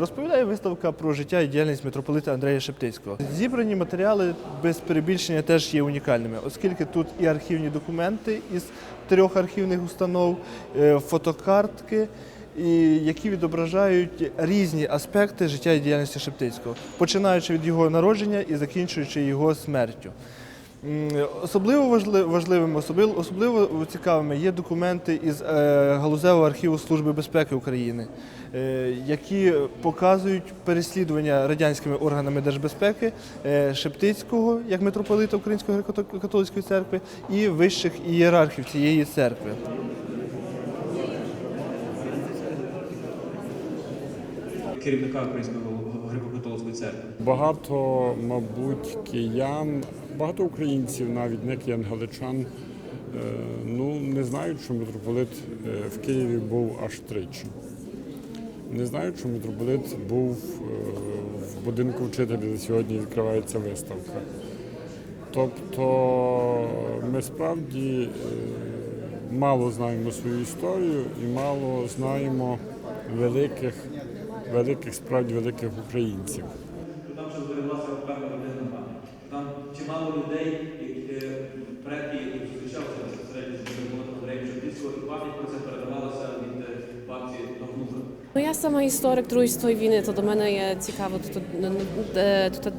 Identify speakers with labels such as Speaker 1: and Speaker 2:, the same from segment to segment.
Speaker 1: Розповідає виставка про життя і діяльність митрополита Андрея Шептицького. Зібрані матеріали без перебільшення теж є унікальними, оскільки тут і архівні документи із трьох архівних установ, е, фотокартки, які відображають різні аспекти життя і діяльності Шептицького, починаючи від його народження і закінчуючи його смертю. Особливо важливими, особливо, особливо цікавими є документи із е, галузевого архіву Служби безпеки України, е, які показують переслідування радянськими органами держбезпеки е, Шептицького як митрополита Української греко-католицької церкви і вищих ієрархів цієї церкви.
Speaker 2: керівника Української греко-католицької церкви.
Speaker 3: Багато, мабуть, киян, багато українців, навіть не киян галичан, е, ну не знають, що митрополит е, в Києві був аж тричі. Не знають, що митрополит був е, в будинку вчителя, де сьогодні відкривається виставка. Тобто ми справді мало знаємо свою історію і мало знаємо великих, великих, справді великих українців.
Speaker 2: Там ще збереглася певна родинна пам'ять. Там чимало людей, які предки, які зустрічалися безпосередньо з Андреєм і пам'ять про це передавалася від е, бабці до внука.
Speaker 4: Ну, я сама історик Другої світової війни, то до мене є цікаво, тут, е, тут,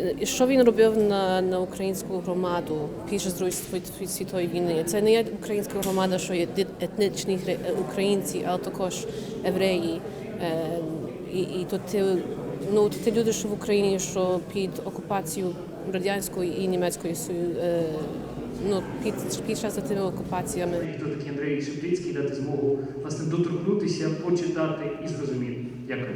Speaker 4: е, що він робив на, на українську громаду під час Другої світової війни. Це не є українська громада, що є етнічні е, українці, але також євреї. Е, І, і тут ті, ну, ті люди, що в Україні, що під окупацією радянської і німецької Сою- е, ну, під, під час тими окупаціями.
Speaker 5: хто такий Андрій Шептицький, дати змогу власне доторкнутися, почитати і зрозуміти. Дякую.